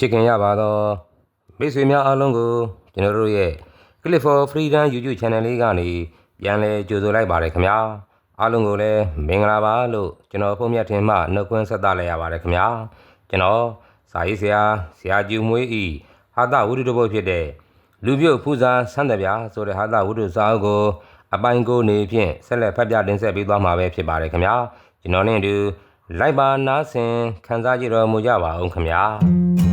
ချစ်ခင်ရပါသောမိတ်ဆွေများအားလုံးကိုကျွန်တော်တို့ရဲ့ Click for Freedom YouTube Channel လေးကနေပြန်လည်ကြိုဆိုလိုက်ပါတယ်ခင်ဗျာအားလုံးကိုလည်းမင်္ဂလာပါလို့ကျွန်တော်ဖုန်းမြတ်ထင်မှနှုတ်ခွန်းဆက်သလိုက်ရပါတယ်ခင်ဗျာကျွန်တော်စာရေးဆရာဆရာကျူမွေးဤဟာသဝိတုတပုတ်ဖြစ်တဲ့လူပြုတ်ဖူဇာဆန်းတပြားဆိုတဲ့ဟာသဝိတုစာအုပ်ကိုအပိုင်းကိုနေဖြင့်ဆက်လက်ဖတ်ပြတင်ဆက်ပေးသွားမှာပဲဖြစ်ပါတယ်ခင်ဗျာကျွန်တော်နဲ့အတူလိုက်ပါနားဆင်ခန်းစားကြည့်တော်မူကြပါအောင်ခင်ဗျာ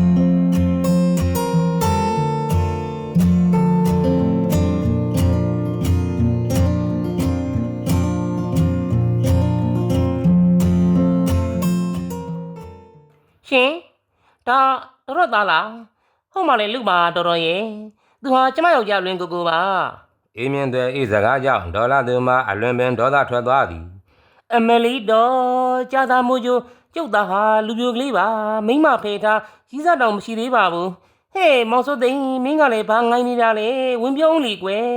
သားလားဟုတ်မှလည်းလူပါတော်တော်ရဲ့သူဟာကျမယောက်ျားလွင်ကိုကိုပါအေးမြင့်တဲ့ဤစကားကြောင့်ဒေါ်လာသူမှာအလွန်ပင်ဒေါသထွက်သွားသည်အမလီတော်ကြာသာမိုးကျိုးကျုပ်သားဟာလူပြိုကလေးပါမိမဖေထားကြီးစားတောင်မရှိသေးပါဘူးဟေးမောင်စိုးသိန်းမင်းကလည်းဘာငိုင်းနေတာလဲဝင်ပြောင်းလီကွယ်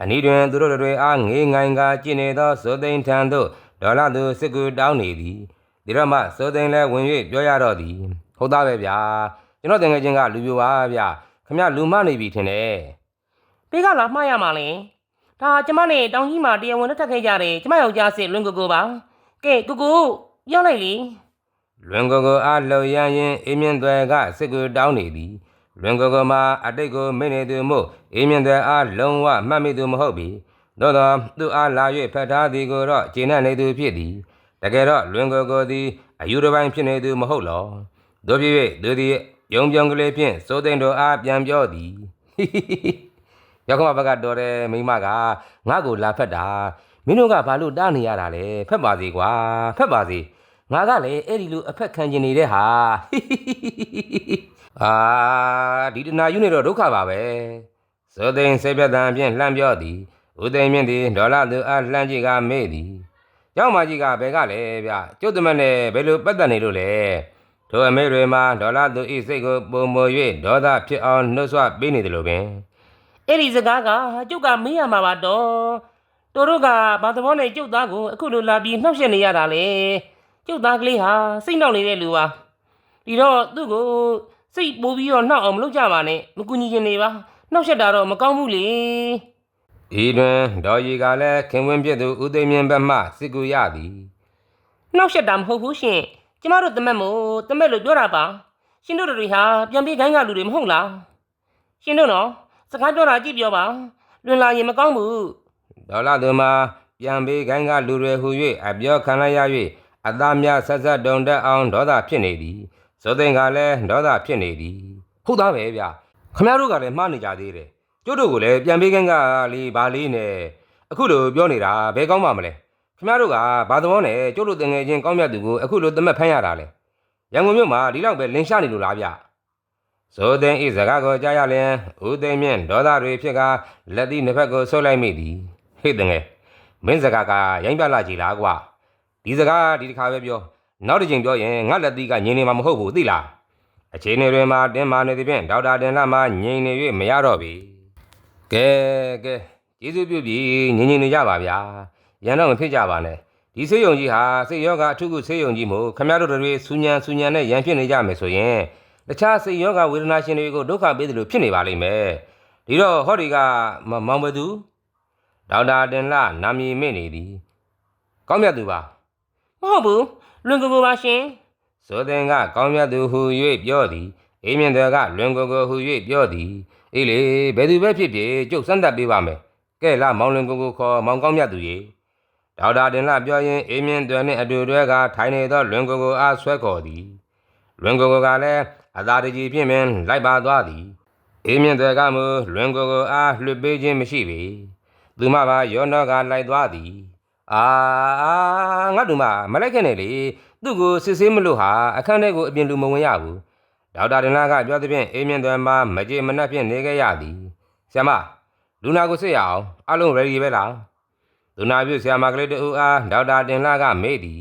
အနီးတွင်သူတို့တွေအားငေးငိုင်ကကြည်နေသောစိုးသိန်းထံသို့ဒေါ်လာသူစစ်ကူတောင်းနေသည်ဒီတော့မှစိုးသိန်းလည်းဝင်၍ပြောရတော့သည် ဟုတ်သားပဲဗျာကျွန်တော်တကယ်ချင်းကလူပြိုပါဗျာခမရလူမနေပြီထင်တယ်ပေးကလာမှားရမှာလဲဒါကျမနဲ့တောင်ကြီးမှာတရားဝင်လက်ထပ်ခဲ့ကြတယ်ကျမယောက်ျားစစ်လွင်ကိုကိုပါကဲကိုကိုပြောလိုက်လေလွင်ကိုကိုအားလှုပ်ရမ်းရင်အေးမြင့်တွေကစစ်ကူတောင်းနေသည်လွင်ကိုကိုမှာအတိတ်ကိုမိနေသူမို့အေးမြင့်တွေအားလုံးဝမှတ်မိသူမဟုတ်ပြီသို့သောသူအားလာ၍ဖတ်ထားသည်ကိုတော့ကျေနပ်နေသူဖြစ်သည်တကယ်တော့လွင်ကိုကိုသည်အယူတစ်ပိုင်းဖြစ်နေသူမဟုတ်လော တို့ဖြစ်၍သူသည်ယုံပြုံကလေးဖြင့်စိုးသိန်းတို့အားပြန်ပြောသည်ရောက်ခမဘက်ကတော်တယ်မိမကငါ့ကိုလာဖက်တာမင်းတို့ကဘာလို့တားနေရတာလဲဖက်ပါစေကွာဖက်ပါစေငါကလည်းအဲ့ဒီလိုအဖက်ခံကျင်နေတဲ့ဟာအာဒီတနာယူနေတော့ဒုက္ခပါပဲဇောသိန်းစေပြတ်တန်ဖြင့်လှမ်းပြောသည်ဦးသိန်းမြင့်သည်ဒေါ်လာသူအားလှမ်းကြည့်ကမေ့သည်ကျောင်းမကြီးကဘယ်ကလဲဗျကျုပ်တမက်နဲ့ဘယ်လိုပတ်သက်နေလို့လဲ ထိုအမေတွေမှာဒေါ်လာသူဤစိတ်ကိုပုံမ၍ဒေါသဖြစ်အောင်နှုတ်ဆွပေးနေတယ်လို့ပင်အဲ့ဒီစကားကကျုပ်ကမေးရမှာပါတော့တို့တို့ကဘာသဘောနဲ့ကျုပ်သားကိုအခုလိုလာပြီးနှောက်ယှက်နေရတာလေကျုပ်သားကလေးဟာစိတ်နှောက်နေတဲ့လူပါဒီတော့သူ့ကိုစိတ်ပိုးပြီးတော့နှောက်အောင်မလုပ်ကြပါနဲ့မကူညီချင်နေပါနှောက်ယှက်တာတော့မကောင်းဘူးလေဤတွင်ဒေါ်ရီကလည်းခင်ဝင်းပြစ်သူဦးသိန်းမြင့်ဘက်မှစစ်ကူရသည်နှောက်ယှက်တာမဟုတ်ဘူးရှင် ကျမတို့တမက်မို့တမက်လို့ပြောတာပါရှင်တို့တွေဟာပြန်ပြေးခိုင်းကလူတွေမဟုတ်လားရှင်တို့နော်စကားပြောတာကြည့်ပြောပါလွင်လာရင်မကောင်းဘူးဒေါ်လာသူမှာပြန်ပေးခိုင်းကလူတွေဟူ၍အပြောခံလိုက်ရ၍အသားများဆက်ဆက်တုံတက်အောင်ဒေါသဖြစ်နေသည်ဇောသိန်းကလည်းဒေါသဖြစ်နေသည်ဟုတ်သားပဲဗျခမရတို့ကလည်းမှားနေကြသေးတယ်ကျုပ်တို့ကလည်းပြန်ပေးခိုင်းကလေးဘာလေးနဲ့အခုလိုပြောနေတာဘယ်ကောင်းမှမလဲ ခမရတို့ကဘာသဘောနဲ့ကျုပ်တို့တငယ်ချင်းကောင်းမြတ်သူကိုအခုလိုတမက်ဖမ်းရတာလဲရန်ကုန်မြို့မှာဒီလောက်ပဲလင်ရှားနေလို့လားဗျဇောသိန်းဤစကားကိုကြားရလျင်ဦးသိန်းမြင့်ဒေါသတွေဖြစ်ကလက်သီးနှစ်ဖက်ကိုဆုပ်လိုက်မိသည်ဟေ့တငယ်မင်းစကားကရိုင်းပြလာကြည်လားကွာဒီစကားဒီတစ်ခါပဲပြောနောက်တစ်ချိန်ပြောရင်ငါလက်သီးကငြိမ်နေမှာမဟုတ်ဘူးသိလားအချိန်တွေမှာတင်းမာနေသည်ဖြင့်ဒေါက်တာတင်လာမှငြိမ်နေ၍မရတော့ပြီကဲကဲကျေးဇူးပြုပြီငြိမ်ငြိမ်နေကြပါဗျာ ရန်တော့မဖြစ်ကြပါနဲ့ဒီဆေးရုံကြီးဟာစိတ်ယောဂအထုခုဆေးရုံကြီးမို့ခမရတို့တွေစူညံစူညံနဲ့ရန်ဖြစ်နေကြမယ်ဆိုရင်တခြားစိတ်ယောဂဝေဒနာရှင်တွေကိုဒုက္ခပေးတယ်လို့ဖြစ်နေပါလိမ့်မယ်ဒီတော့ဟောဒီကမမောင်ဘသူဒေါက်တာတင်လှနာမည်မေ့နေသည်ကောင်းမြတ်သူပါမဟုတ်ဘူးလွင်ကိုကိုပါရှင်ဇောတင်ကကောင်းမြတ်သူဟူ၍ပြောသည်အေးမြင့်တွေကလွင်ကိုကိုဟူ၍ပြောသည်အေးလေဘယ်သူပဲဖြစ်ဖြစ်ကျုပ်စမ်းသပ်ပေးပါမယ်ကဲလာမောင်လွင်ကိုကိုခေါ်မောင်ကောင်းမြတ်သူရေ ဒေါက်တာတင်လှပြောရင်အေးမြင့်တွေနှင့်အတူတွဲကထိုင်နေသောလွင်ကိုကိုအားဆွဲခေါ်သည်လွင်ကိုကိုကလည်းအသာတကြီးဖြင့်ပင်လိုက်ပါသွားသည်အေးမြင့်တွေကမူလွင်ကိုကိုအားလွှတ်ပေးခြင်းမရှိပေသူမပါယောနောကလိုက်သွားသည်အာအာငါတို့မမလိုက်ခဲ့နဲ့လေသူ့ကိုစစ်ဆေးမလို့ဟာအခန်းထဲကိုအပြင်လူမဝင်ရဘူးဒေါက်တာဒင်လာကပြောသည်ဖြင့်အေးမြင့်သွဲမှာမကြေမနှက်ဖြင့်နေခဲ့ရသည်ဆရာမလူနာကိုစစ်ရအောင်အလုံး ready ပဲလား လူနာပြုဆရာမကလေးတူအားဒေါက်တာတင်လာကမေးသည်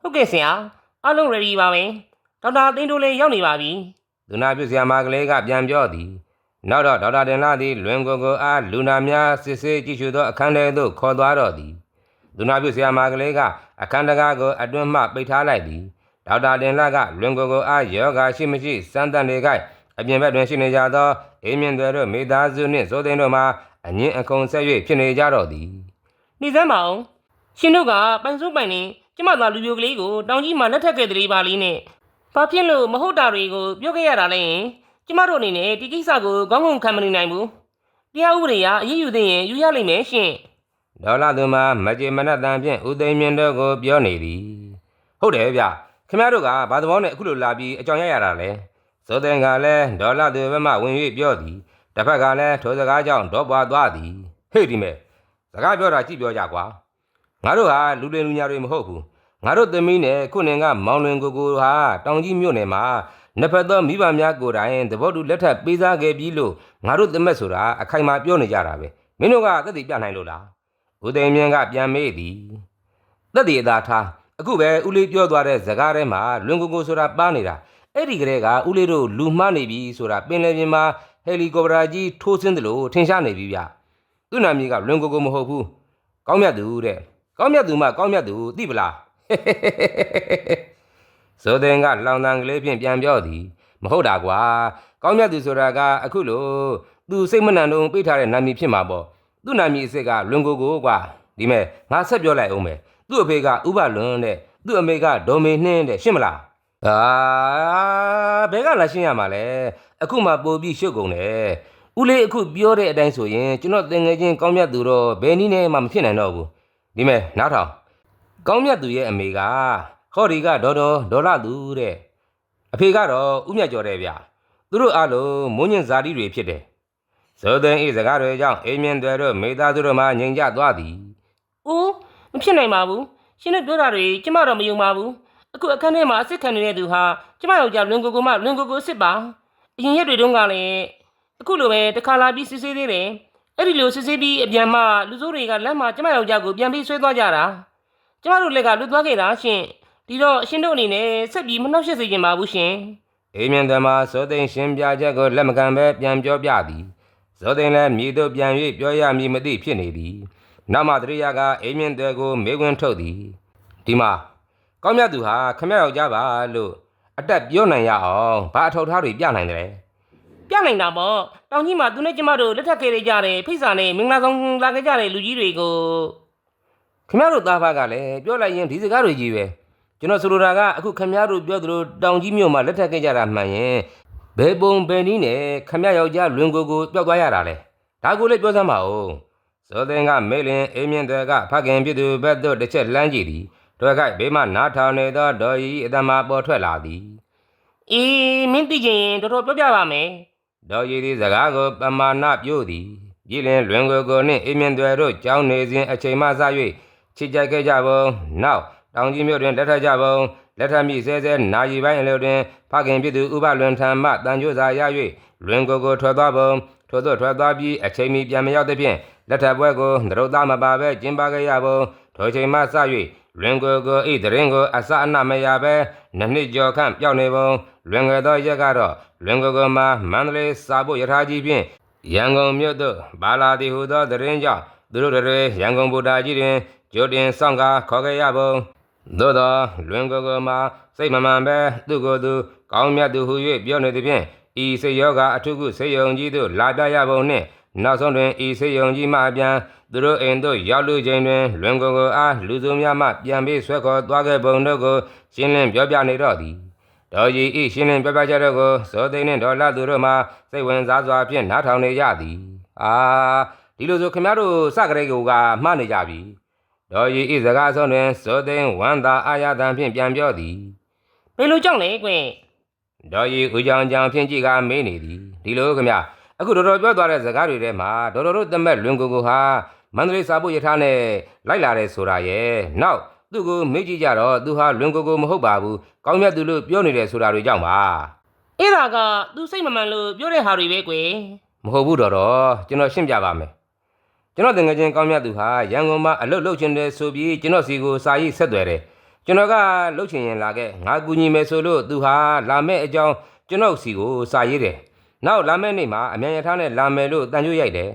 ဟုတ်ကဲ့ဆရာအားလုံး ready ပါမယ်ဒေါက်တာသိန်းတို့လည်းရောက်နေပါပြီလူနာပြုဆရာမကလေးကပြန်ပြောသည်နောက်တော့ဒေါက်တာတင်လာသည်လွင်ကိုကိုအားလူနာများစစ်ဆေးကြည့်ရှုသောအခန်းထဲသို့ခေါ်သွားတော့သည်လူနာပြုဆရာမကလေးကအခန်းတကားကိုအတွင်းမှပိတ်ထားလိုက်သည်ဒေါက်တာတင်လကလွင်ကိုကိုအားယောဂရှိမရှိစမ်းသပ်နေကြအပြင်ဘက်တွင်ရှိနေကြသောအေးမြင့်တွေတို့မိသားစုနှင့်စိုးသိန်းတို့မှာအငင်းအခုံဆက်၍ဖြစ်နေကြတော့သည် နေစမ်းပါအောင်ရှင်တို့ကပိုင်စိုးပိုင်နေကျမသားလူပြိုကလေးကိုတောင်ကြီးမှာလက်ထပ်ခဲ့တဲ့လေးပါလေးနဲ့ဘာဖြစ်လို့မဟုတ်တာတွေကိုပြောခဲ့ရတာလဲကျမတို့အနေနဲ့ဒီကိစ္စကိုခေါင်းငုံခံမနေနိုင်ဘူးတရားဥပဒေကအရေးယူသိရင်ယူရလိမ့်မယ်ရှင်ဒေါ်လာသူမှာမကြေမနက်တန်ဖြင့်ဦးသိန်းမြင့်တို့ကိုပြောနေသည်ဟုတ်တယ်ဗျခင်ဗျားတို့ကဘာသဘောနဲ့အခုလိုလာပြီးအကြောင်းရရတာလဲစိုးသိန်းကလည်းဒေါ်လာသူဘက်မှဝင်၍ပြောသည်တစ်ဖက်ကလည်းထိုစကားကြောင့်ဒေါ်ပွားသွားသည်ဟေ့ဒီမဲ့ စကားပြောတာကြည့်ပြောကြကွာငါတို့ဟာလူလင်လူညာတွေမဟုတ်ဘူးငါတို့သမီးနဲ့ခုနင်ကမောင်လွင်ကိုကိုဟာတောင်ကြီးမြို့နယ်မှာနှစ်ဖက်သောမိဘများကိုယ်တိုင်သဘောတူလက်ထပ်ပေးစားခဲ့ပြီးလို့ငါတို့သမက်ဆိုတာအခိုင်အမာပြောနေကြတာပဲမင်းတို့ကသက်သေပြနိုင်လို့လားဦးသိန်းမြင့်ကပြန်မေးသည်သက်တည်အသာထားအခုပဲဦးလေးပြောသွားတဲ့ဇကားထဲမှာလွန်ကိုကိုဆိုတာပါနေတာအဲ့ဒီကလေးကဦးလေးတို့လူမှားနေပြီဆိုတာပင်လယ်ပြင်မှာဟယ်လီကော်ပတာကြီးထိုးဆင်းတယ်လို့ထင်ရှားနေပြီဗျ သူ့နာမည်ကလွန်ကိုကိုမဟုတ်ဘူးကောင်းမြတ်သူတဲ့ကောင်းမြတ်သူမှကောင်းမြတ်သူသိပလားဇိုဒင်ကလောင်တန်ကလေးဖြင့်ပြန်ပြောသည်မဟုတ်တာကွာကောင်းမြတ်သူဆိုတာကအခုလို့သူစိတ်မနှံတော့ပေးထားတဲ့နာမည်ဖြစ်မှာပေါ့သူ့နာမည်အစ်စ်ကလွန်ကိုကိုကွာဒီမဲ့ငါဆက်ပြောလိုက်အောင်မယ်သူ့အဖေကဥပလွန်တဲ့သူ့အမေကဒေါ်မေနှင်းတဲ့ရှင်းမလားအာဘဲကလာရှင်းရမှာလဲအခုမှပို့ပြီးရှုပ်ကုန်တယ် ဦးလေးအခုပြောတဲ့အတိုင်းဆိုရင်ကျွန်တော်တင်ငယ်ချင်းကောင်းမြတ်သူတော့ဘယ်နည်းနဲ့မှမဖြစ်နိုင်တော့ဘူးဒီမဲ့နားထောင်ကောင်းမြတ်သူရဲ့အမေကဟောဒီကဒေါ်တော်ဒေါ်လာသူတဲ့အဖေကတော့ဥမြတ်ကျော်တဲ့ဗျသူတို့အားလုံးမုန်းညင်ဇာတိတွေဖြစ်တယ်ဇောသိန်းဤစကားတွေကြောင့်အိမ်မြင့်တွေတို့မိသားစုတို့မှငြိမ်ကြသွားသည်။အိုးမဖြစ်နိုင်ပါဘူး။ရှင်တို့ပြောတာတွေကျမတော့မယုံပါဘူး။အခုအခန်းထဲမှာအစ်စ်ခံနေတဲ့သူဟာကျမယောက်ျားလွန်ကိုကိုမလွန်ကိုကိုအစ်စ်ပါ။အရင်ရက်တွေတုန်းကလည်း အခုလိုပဲတစ်ခါလာပြီးစစ်ဆေးသေးတယ်။အဲ့ဒီလိုစစ်ဆေးပြီးအပြန်မှလူစိုးတွေကလမ်းမှာကျမယောက်ျားကိုပြန်ပြီးဆွဲသွားကြတာ။ကျမတို့လက်ကလွတ်သွားခဲ့တာရှင်။ဒီတော့ရှင်တို့အနေနဲ့ဆက်ပြီးမနှောက်ယှက်စေချင်ပါဘူးရှင်။အိမ်မြင့်တွေမှဇောသိန်းရှင်ပြချက်ကိုလက်မခံဘဲပြန်ပြောပြသည်ဇောသိန်းလည်းမြေတို့ပြန်၍ပြောရမည်မသိဖြစ်နေသည်နောက်မှတရိယာကအိမ်မြင့်တွေကိုမေးခွန်းထုတ်သည်ဒီမှာကောင်းမြတ်သူဟာခမယောက်ျားပါလို့အတက်ပြောနိုင်ရအောင်ဘာအထောက်အထားတွေပြနိုင်တယ်လဲ ပြနိုင်တာပေါ့တောင်ကြီးမှာသူနဲ့ကျမတို့လက်ထပ်ခဲ့ကြတဲ့ဖိတ်စာနဲ့မင်္ဂလာဆောင်လာခဲ့ကြတဲ့လူကြီးတွေကိုခမရတို့သားဖကလည်းပြောလိုက်ရင်ဒီစကားတွေကြီးပဲကျွန်တော်ဆိုလိုတာကအခုခမရတို့ပြောသလိုတောင်ကြီးမြို့မှာလက်ထပ်ခဲ့ကြတာမှန်ရင်ဘယ်ပုံဘယ်နည်းနဲ့ခမရယောက်ျားလွင်ကိုကိုပျောက်သွားရတာလဲဒါကိုလည်းပြောစမ်းပါဦးဇောသင်ကမေးလင်အေးမြင့်တွေကဖခင်ဖြစ်သူဘက်သို့တစ်ချက်လှမ်းကြည့်သည်တွေ့ခိုက်ဘေးမှနားထောင်နေသောဒေါ်ဤအတမပေါ်ထွက်လာသည်အေးမင်းသိချင်ရင်တော်တော်ပြောပြပါမယ် ဒေါ်ဤသည်စကားကိုပမာဏပြို့သည်ပြည်လင်လွင်ကိုကိုနှင့်အေးမြင့်တွေတို့ကြောင်းနေစဉ်အချိန်မှစ၍ချစ်ကြိုက်ခဲ့ကြပုံနောက်တောင်ကြီးမြို့တွင်လက်ထပ်ကြပုံလက်ထပ်မိဆဲဆဲနာယီပိုင်းအလို့တွင်ဖခင်ဖြစ်သူဥပလွန်ထံမှတန်ကြိုးစာရ၍လွင်ကိုကိုထွက်သွားပုံထို့သို့ထွက်သွားပြီးအချိန်မီပြန်မရောက်သဖြင့်လက်ထပ်ပွဲကိုသရုပ်သားမပါဘဲကျင်းပခဲ့ရပုံ ထိုချိန်မှစ၍လွင်ကိုကိုဤတရင်ကိုအစအနမရဘဲနှစ်နှစ်ကျော်ခန့်ပြောင်းနေပုံလွင်ငယ်သောရက်ကတော့လွင်ကိုကိုမှာမန္တလေးစာဖို့ယထာကြီးဖြင့်ရန်ကုန်မြို့သို့ဘာလာသည်ဟုသောတရင်ကြောင့်သူတို့တွေရန်ကုန်ဗုဒ္ဓကြီးတွင်ကြိုတင်ဆောင်ကာခေါ်ခဲ့ရပုံသို့သောလွင်ကိုယ်ကိုမှာစိတ်မမှန်ပဲသူကိုယ်သူကောင်းမြတ်သူဟု၍ပြောနေသည်ဖြင့်ဤစေယောကအထုခုစေယုံကြီးသို့လာပြရပုံနှင့် နောက်ဆုံးတွင်ဤစေယုံကြီးမှအပြန်သူတို့အိမ်သို့ရောက်လူချိန်တွင်လွင်ကိုယ်ကိုအားလူစုများမှပြန်ပြီးဆွဲခေါ်သွားခဲ့ပုံတို့ကိုရှင်းလင်းပြောပြနေတော့သည်တော်ကြီးဤရှင်းလင်းပြောပြချက်တို့ကိုဇောသိန်းနှင့်ဒေါ်လာသူတို့မှစိတ်ဝင်စားစွာဖြင့်နားထောင်နေကြသည်အာဒီလိုဆိုခင်ဗျားတို့စကရေကိုကမှားနေကြပြီဒေါ်ရီဤစကားဆုံးတွင်ဇောသိန်းဝန္တာအာရတံဖြင့်ပြန်ပြောသည်ဘယ်လိုကြောင့်လဲကွင်ဒေါ်ရီဦးကြောင်ကြောင်ဖြင့်ကြည့်ကမေးနေသည်ဒီလိုခမ အခုတော်တော်ပြောသွားတဲ့စကားတွေထဲမှာတော်တော်တို့တမက်လွင်ကိုကိုဟာမန္တလေးစာဖို့ယထာနဲ့လိုက်လာတယ်ဆိုတာရဲ့နောက်သူ့ကိုမေးကြည့်ကြတော့သူဟာလွင်ကိုကိုမဟုတ်ပါဘူးကောင်းမြတ်သူလို့ပြောနေတယ်ဆိုတာတွေကြောင့်ပါအဲ့ဒါကသူစိတ်မမှန်လို့ပြောတဲ့ဟာတွေပဲကွယ်မဟုတ်ဘူးတော်တော်ကျွန်တော်ရှင်းပြပါမယ်ကျွန်တော်တငယ်ချင်းကောင်းမြတ်သူဟာရန်ကုန်မှာအလုပ်လုပ်ချင်တယ်ဆိုပြီးကျွန်တော်စီကိုစာရေးဆက်သွယ်တယ်ကျွန်တော်ကလုပ်ချင်ရင်လာခဲ့ငါကူညီမယ်ဆိုလို့သူဟာလာမဲ့အကြောင်းကျွန်တော်စီကိုစာရေးတယ် နောက်လာမဲ့နေ့မှာအမြန်ရထားနဲ့လာမယ်လို့တန်ကြွရိုက်တယ်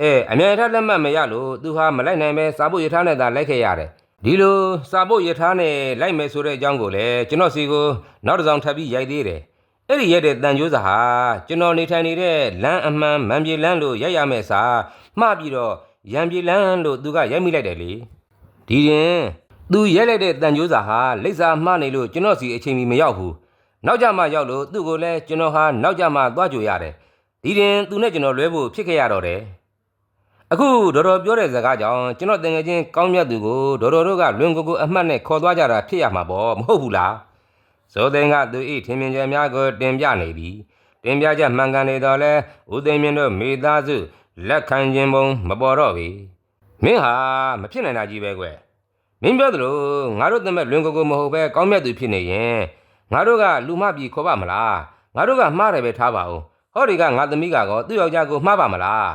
အဲအမြန်ရထားလက်မှတ်မရလို့သူဟာမလိုက်နိုင်ပဲစာဖို့ရထားနဲ့သာလိုက်ခဲ့ရတယ်ဒဒီလိုစာဖို့ရထားနဲ့လိုက်မယ်ဆိုတဲ့အကြောင်းကိုလည်းကျွန်တော်စီကိုနောက်တစ်စောင်ထပ်ပြီးရိုက်သေးတယ်အဲ့ဒီရက်တဲ့တန်ကြိုးစာဟာကျွန်တော်နေထိုင်နေတဲ့လမ်းအမှန်မန်ပြေလမ်းလို့ရိုက်ရမယ်စာမှားပြီးတော့ရံပြေလမ်းလို့သူကရိုက်မိလိုက်တယ်လေဒီရင်သူရိုက်လိုက်တဲ့တန်ကြိုးစာဟာလိပ်စာမှားနေလို့ကျွန်တော်စီအချိန်မီမရောက်ဘူး နောက်ကြမှရောက်လို့သူ့ကိုလည်းကျွန်တော်ဟာနောက်ကြမှသွားကြိုရတယ်ဒီရင်သူနဲ့ကျွန်တော်လွဲဖို့ဖြစ်ခဲ့ရတော့တယ်အခုဒေါ်တော်ပြောတဲ့စကားကြောင့်ကျွန်တော်တငယ်ချင်းကောင်းမြတ်သူကိုဒေါ်တော်တို့ကလွင်ကိုကိုအမှတ်နဲ့ခေါ်သွားကြတာဖြစ်ရမှာပေါ့မဟုတ်ဘူးလားဇောသိန်းကသူဤထင်မြင်ချက်များကိုတင်ပြနေသည်တင်ပြချက်မှန်ကန်နေတော့လဲဦးသိန်းမြင့်တို့မိသားစုလက်ခံခြင်းပုံမပေါ်တော့ပြီမင်းဟာမဖြစ်နိုင်တာကြီးပဲကွမင်းပြောသလိုငါတို့တမက်လွင်ကိုကိုမဟုတ်ပဲကောင်းမြတ်သူဖြစ်နေရင် ငါတို့ကလူမပြီခေါ်ပါမလားငါတို့ကမှားတယ်ပဲထားပါဦးဟောဒီကငါသမီးကတော့သူ့ယောက်ျားကိုမှားပါမလား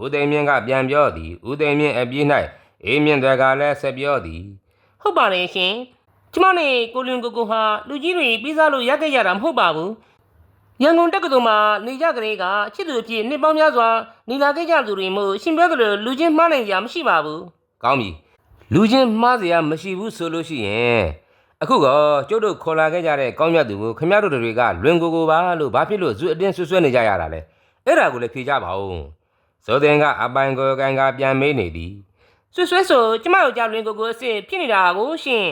ဦးသိမ်းမြင့်ကပြန်ပြောသည်ဦးသိမ်းမြင့်အပြေး၌အေးမြင့်တွေကလည်းဆက်ပြောသည်ဟုတ်ပါတယ်ရှင်ကျမနဲ့ကိုလွင်ကိုကိုဟာလူကြီးတွေပြီးစားလို့ရခဲ့ရတာမဟုတ်ပါဘူးရန်ကုန်တက္ကသိုလ်မှာနေကြကလေးကအချစ်သူအဖြစ်နှစ်ပေါင်းများစွာနေလာခဲ့ကြသူတွေမို့ရှင်ပြောသလိုလူချင်းမှားနိုင်စရာမရှိပါဘူးကောင်းပြီလူချင်းမှားစရာမရှိဘူးဆိုလို့ရှိရင် အခုကကျုပ်တို့ခေါ်လာခဲ့ကြတဲ့ကောင်းမြတ်သူကိုခမရတို့တွေကလွင်ကိုကိုပါလို့ဘာဖြစ်လို့ဇွတ်အတင်းဆွဆွဲနေကြရတာလဲအဲ့ဒါကိုလည်းဖြေကြပါဦးဇောတင်ကအပိုင်ကိုကန်ကပြန်မေးနေသည်ဆွဆွဲဆိုကျမတို့ကြောင့်လွင်ကိုကိုအစ်စ်ဖြစ်နေတာကိုရှင်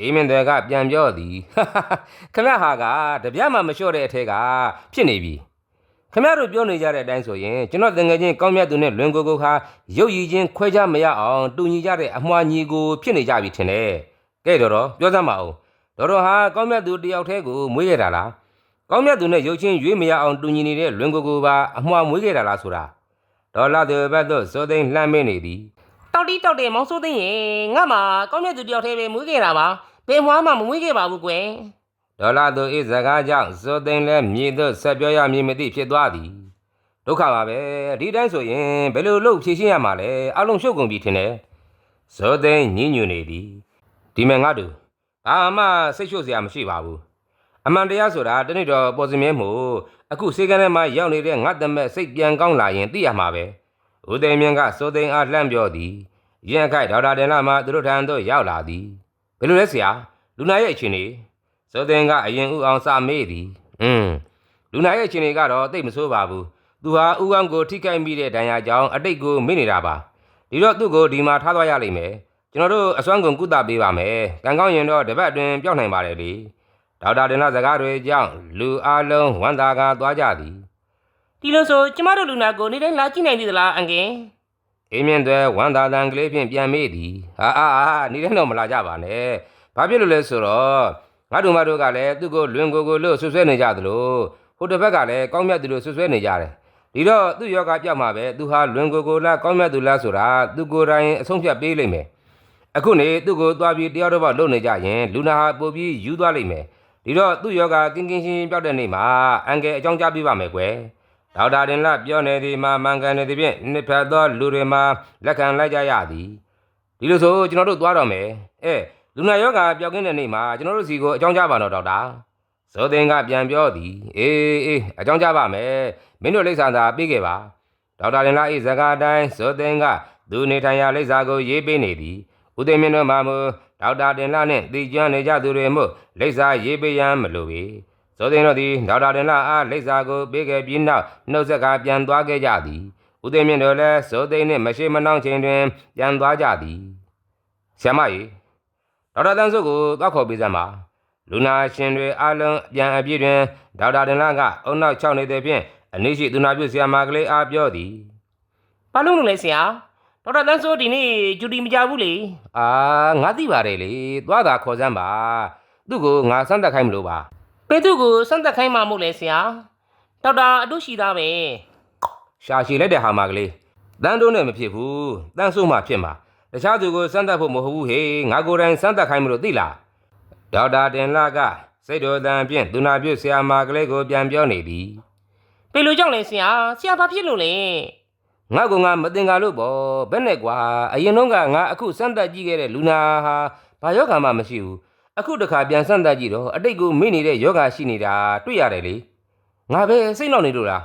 အေးမြင့်တွေကပြန်ပြောသည်ခမရဟာကတပြားမှမလျှော့တဲ့အထက်ကဖြစ်နေပြီခမရတို့ပြောနေကြတဲ့အတိုင်းဆိုရင်ကျွန်တော်တငယ်ချင်းကောင်းမြတ်သူနဲ့လွင်ကိုကိုခါရုပ်ရည်ချင်းခွဲခြားမရအောင်တူညီကြတဲ့အမွှာညီကိုဖြစ်နေကြပြီထင်တယ်။ ကဲတော်တော်ပြောစမ်းပါဦး။တော်တော်ဟာကောင်းမြတ်သူတယောက်တည်းကိုမွေးခဲ့တာလား။ကောင်းမြတ်သူနဲ့ရုပ်ချင်းရွေးမရအောင်တူညီနေတဲ့လွင်ကိုကိုပါအမွှာမွေးခဲ့တာလားဆိုတာ။ဒေါ်လာတွေဘက်သို့စိုးသိန်းလှမ်းမင်းနေသည်တောက်တီးတောက်တယ်မောင်စိုးသိန်းရေငါမှကောင်းမြတ်သူတယောက်တည်းပဲမွေးခဲ့တာပါဘယ်မွားမှမမွေးခဲ့ပါဘူးကွယ်။ဒေါ်လာတို့ဤစကားကြောင့်စိုးသိန်းလည်းမြေသို့ဆက်ပြောရမည်မသိဖြစ်သွားသည်။ဒုက္ခပါပဲဒီတိုင်းဆိုရင်ဘယ်လိုလုပ်ဖြေရှင်းရမှာလဲအလုံးရှုပ်ကုန်ပြီထင်တယ်။ဇောသိန်းညဉ့်ညွနေသည် ဒီမဲ့ငါတို့ဘာမှစိတ်ရှုပ်စရာမရှိပါဘူး။အမှန်တရားဆိုတာတနေ့တော့ပေါ်စင်မြဲမို့အခုစေကန်းထဲမှာရောက်နေတဲ့ငါတမက်စိတ်ပြန်ကောင်းလာရင်သိရမှာပဲ။ဦးသိန်းမြင့်ကဇောသိန်းအားလှမ်းပြောသည်။ရင်အခိုက်ဒေါက်တာတင်လာမှသူတို့ထံသို့ရောက်လာသည်။ဘယ်လိုလဲဆရာလူနာရဲ့အခြေအနေဇောသိန်းကအရင်ဥအောင်စမေးသည်။อืมလူနာရဲ့အခြေအနေကတော့တိတ်မဆိုးပါဘူး။သူဟာဥကောင်းကိုထိခိုက်မိတဲ့ဒဏ်ရာကြောင့်အတိတ်ကိုမေ့နေတာပါဒီတော့သူ့ကိုဒီမှာထားသွားရလိမ့်မယ် ကျွန်တော်တို့အစွမ်းကုန်ကုသပေးပါမယ်ကံကောင်းရင်တော့တစ်ပတ်အတွင်းပြောင်းနိုင်ပါတယ်လေဒေါက်တာတင်လာစကားတွေကြောင့်လူအလုံးဝမ်းသာကားသွားကြသည်ဒီလိုဆိုကျမတို့လူနာကိုနေတိုင်းလာကြည့်နိုင်သေးသလားအငယ်အေးမြင့်တွေဝမ်းသာတန်ကလေးဖြင့်ပြန်မေးသည်ဟာအာအာနေတိုင်းတော့မလာကြပါနဲ့ဘာဖြစ်လို့လဲဆိုတော့ငါတို့မတို့ကလည်းသူ့ကိုလွင်ကိုကိုလို့ဆွဆွဲနေကြသလိုဟိုတစ်ဘက်ကလည်းကောင်းမြတ်သူလို့ဆွဆွဲနေကြတယ်ဒီတော့သူ့ယောဂပြောက်မှာပဲသူဟာလွင်ကိုကိုလားကောင်းမြတ်သူလားဆိုတာသူကိုယ်တိုင်အဆုံးဖြတ်ပေးလိမ့်မယ် အခုနေသူ့ကိုသွားပြီးတယောက်တော့လုံနေကြရင်လူနာဟာပို့ပြီးယူသွားလိမ့်မယ်ဒီတော့သူ့ယောဂကင်းကင်းရှင်းရှင်းပြောက်တဲ့နေ့မှာအန်ကယ်အကြောင်းကြားပေးပါမယ်ကွယ်ဒေါက်တာတင်လပြောနေသည်မှာမန်ကန်နေသည်ဖြင့်နှစ်ဖက်သောလူတွေမှာလက်ခံလိုက်ကြရသည်ဒီလိုဆိုကျွန်တော်တို့သွားတော့မယ်အဲလူနာယောဂပြောက်ကင်းတဲ့နေ့မှာကျွန်တော်တို့စီကိုအကြောင်းကြားပါတော့ဒေါက်တာဇောသင်ကပြန်ပြောသည်အေးအေးအကြောင်းကြားပါမယ်မင်းတို့လိပ်စာသာပေးခဲ့ပါဒေါက်တာလင်လာ၏ဇကာအတိုင်းဇောသင်ကသူနေထိုင်ရာလိပ်စာကိုရေးပေးနေသည် ဦးသိန်းမင်းတို့မှမူဒေါက်တာတင်လာနှင့်တည်ကျွမ်းနေကြသူတွေမို့လိပ်စာရေးပေးရန်မလိုပေဇောသင်တို့သည်ဒေါက်တာတင်လာအားလိပ်စာကိုပေးခဲ့ပြီးနောက်နှုတ်ဆက်ကပြန်သွားခဲ့ကြသည်ဦးသိန်းမင်းတို့လည်းဇောသိန်းနှင့်မရှိမနှောင်းချိန်တွင်ပြန်သွားကြသည်ဆ iam မကြီးဒေါက်တာတန်းစုကိုသွားခေါ်ပေးစမ်းပါလူနာရှင်တွေအလုံးပြန်အပြည့်တွင်ဒေါက်တာတင်လာကအုံနောက်6နေတဲ့ဖြင့်အနည်းရှိသူနာပြုဆရာမကလေးအားပြောသည်ဘာလို့လဲဆရာ ဒေါက်တာတန်းစိုးဒီနေ့ဂျူတီမကြဘူးလေအာငါသိပါတယ်လေသွားတာခေါ်စမ်းပါသူ့ကိုငါစမ်းသပ်ခိုင်းမလို့ပါပေသူကိုစမ်းသက်ခိုင်းမှမို့လဲဆရာဒေါက်တာအတုရှိသားပဲရှာရှည်လိုက်တဲ့ဟာမကလေးတန်းတုံးနဲ့မဖြစ်ဘူးတန်းဆုမှဖြစ်မှာတခြားသူကိုစမ်းသပ်ဖို့မဟုတ်ဘူးဟေးငါကိုယ်တိုင်စမ်းသပ်ခိုင်းမလို့သိလားဒေါက်တာတင်လာကစိတ်တော်တန်ဖြင့်သူနာပြုဆရာမကလေးကိုပြန်ပြောနေသည်ပေလိုကြောင့်လဲဆရာဆရာဘာဖြစ်လို့လဲ ငါကငါမတင်ကားလို့ပေါ့ဘယ်နဲ့ကွာအရင်တော့ကငါအခုစမ်းသပ်ကြည့်ခဲ့တဲ့လူနာဟာဘာယောဂါမှမရှိဘူးအခုတခါပြန်စမ်းသပ်ကြည့်တော့အတိတ်ကိုမေ့နေတဲ့ယောဂါရှိနေတာတွေ့ရတယ်လေငါပဲစိတ်နောက်နေလို့လား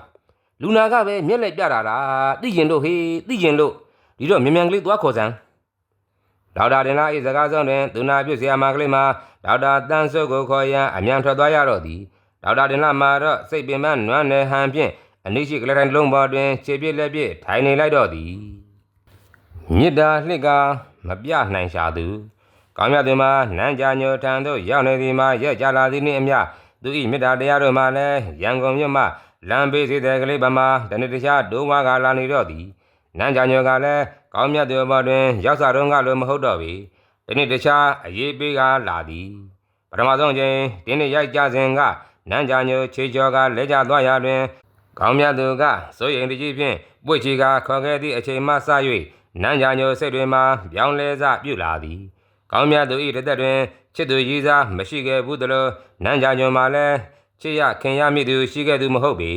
လူနာကပဲမျက်လက်ပြတာလားသိကျင်လို့ဟေးသိကျင်လို့ဒီတော့မြန်မြန်ကလေးသွားခေါ်စမ်းဒေါက်တာတင်လာ၏စကားဆုံးတွင်သူနာပြုဆရာမကလေးမှာဒေါက်တာတန်းစုကိုခေါ်ရန်အမြန်ထွက်သွားရတော့သည်ဒေါက်တာတင်လာမှာတော့စိတ်ပင်ပန်းနွမ်းနယ်ဟန်ဖြင့် အနိရှိကလေးတိုင်းလုံးပေါ်တွင်ခြေပြစ်လက်ပြစ်ထိုင်နေလိုက်တော့သည်မြစ်တာလှစ်ကမပြနိုင်ရှာသူကောင်းမြတ်သူမှာနန်းကြညိုထံသို့ရောက်နေသည်မှာရက်ကြလာသည်နှင့်အမျှသူ၏မေတ္တာတရားတို့မှလည်းရန်ကုန်မြို့မှလမ်းဘေးစီတဲ့ကလေးပမာတနေ့တခြားဒိုးဝါကလာနေတော့သည်နန်းကြညိုကလည်းကောင်းမြတ်သူဘော်တွင်ရောက်စားတော့ကလိုမဟုတ်တော့ပေဒီနေ့တခြားအရေးပေးကလာသည်ပထမဆုံးချိန်ဒီနေ့ရိုက်ကြစဉ်ကနန်းကြညိုခြေကျော်ကလဲကျသွားရာတွင် ကောင်းမြတ်သူကစိုးရိမ်တကြီးဖြင့်ပွေချီကခေါ်ခဲ့သည့်အချိန်မှစ၍နန်းကြညိုစိတ်တွင်မှပြောင်းလဲစပြုလာသည်ကောင်းမြတ်သူ၏တသက်တွင်ချစ်သူရည်စားမရှိခဲ့ဘူးသလိုနန်းကြညိုမှာလည်းချစ်ရခင်ရမိသူရှိခဲ့သူမဟုတ်ပေ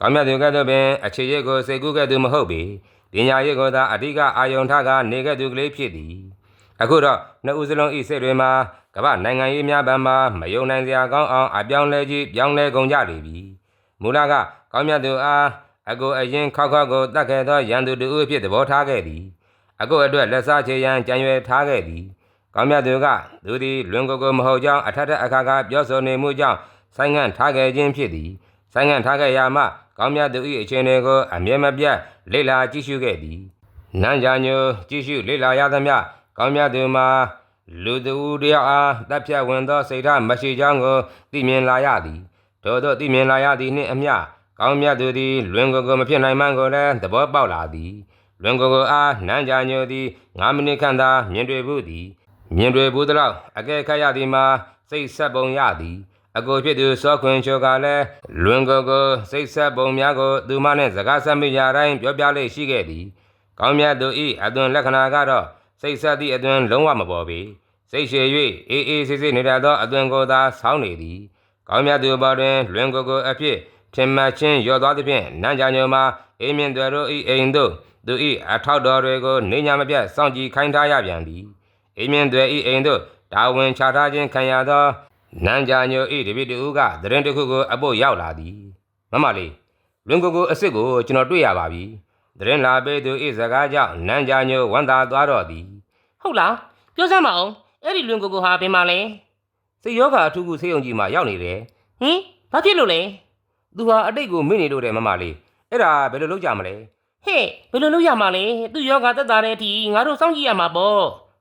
ကောင်းမြတ်သူကဲ့သို့ပင်အခြေရကိုစိတ်ကူးခဲ့သူမဟုတ်ပေပညာရေးကိုသာအဓိကအာယုံထားကနေခဲ့သူကလေးဖြစ်သည်အခုတော့နှစ်ဦးစလုံးဤစိတ်တွေမှာကမ္ဘာနိုင်ငံရေးများပန်းမှာမယုံနိုင်စရာကောင်းအောင်အပြောင်းလဲကြီးပြောင်းလဲကုန်ကြလေပြီမူလက ကောင်းမြတ်သူအားအကိုအရင်ခောက်ခောက်ကိုတတ်ခဲ့သောရန်သူတူဦးဖြစ်သဘောထားခဲ့သည်အကိုအတွက်လက်စားချေရန်ကြံရွယ်ထားခဲ့သည်ကောင်းမြတ်သူကသူသည်လွန်ကိုကိုမဟုတ်ကြောင်းအထက်ထက်အခါခါပြောဆိုနေမှုကြောင့်ဆိုင်းငံ့ထားခဲ့ခြင်းဖြစ်သည်ဆိုင်းငံ့ထားခဲ့ရမှကောင်းမြတ်သူ၏အခြေအနေကိုအမြဲမပြတ်လေ့လာကြည့်ရှုခဲ့သည်နန်းကြညိုကြည့်ရှုလေ့လာရသမျှကောင်းမြတ်သူမှာလူသူတယောက်အားတပ်ဖြတ်ဝင်သောစိတ်ဓာတ်မရှိကြောင်းကိုသိမြင်လာရသည်ထို့သောသိမြင်လာရသည်နှင့်အမျှ ကောင်းမြတ်သူသည်လွင်ကိုယ်ကိုမဖြစ်နိုင်မှန်းကိုလည်းသဘောပေါက်လာသည်လွင်ကိုယ်ကိုအားနန်းကြညိုသည်9မိနစ်ခန့်သာမြင်တွေ့ဘူးသည်မြင်တွေ့ဘူးသလောက်အကဲခတ်ရသည်မှာစိတ်ဆက်ပုံရသည်အကိုဖြစ်သူစောခွင်ချိုကလည်းလွင်ကိုကိုစိတ်ဆက်ပုံများကိုသူမနှင့်စကားဆက်မိကြတိုင်းပြောပြလေ့ရှိခဲ့သည်။ကောင်းမြတ်သူဤအသွင်လက္ခဏာကတော့စိတ်ဆက်သည့်အသွင်လုံးဝမပေါ်ပေ။စိတ်ရှည်၍အေးအေးဆေးဆေးနေတတ်သောအသွင်ကိုသာဆောင်းနေသည်။ကောင်းမြတ်သူဘော်တွင်လွင်ကိုကိုအဖြစ် ထင်မှတ်ခြင်းရော့သွားသဖြင့်နန်းကြညိုမှာအေးမြင့်တွေတို့ဤအိမ်တို့သူဤအထောက်တော်တွေကိုနေညာမပြတ်စောင့်ကြည့်ခိုင်းထားရပြန်သည်။အေးမြင့်တွေဤအိမ်တို့ဒါဝင်ချထားခြင်းခံရသောနန်းကြညိုဤတပိတူကသတင်းတစ်ခုကိုအဖို့ရောက်လာသည်မမလေးလွင်ကိုကိုအစ်စ်ကိုကျွန်တော်တွေ့ရပါပြီသတင်းလာပေးသူဤစကားကြောင့်နန်းကြညိုဝန်သာသွားတော့သည်ဟုတ်လားပြောစမ်းမအောင်အဲ့ဒီလွင်ကိုကိုဟာဘယ်မှာလဲစိတ်ယောဂအထူးကူဆေးရုံကြီးမှာရောက်နေတယ်ဟင်ဘာဖြစ်လို့လဲ သူဟာအတိတ်ကိုမေ့နေလို့တဲ့မမလေးအဲ့ဒါဘယ်လိုလုပ်ကြမလဲဟဲ့ဘယ်လိုလုပ်ရမှာလဲသူ့ယောဂသက်သာတဲ့အထိငါတို့စောင့်ကြည့်ရမှာပေါ့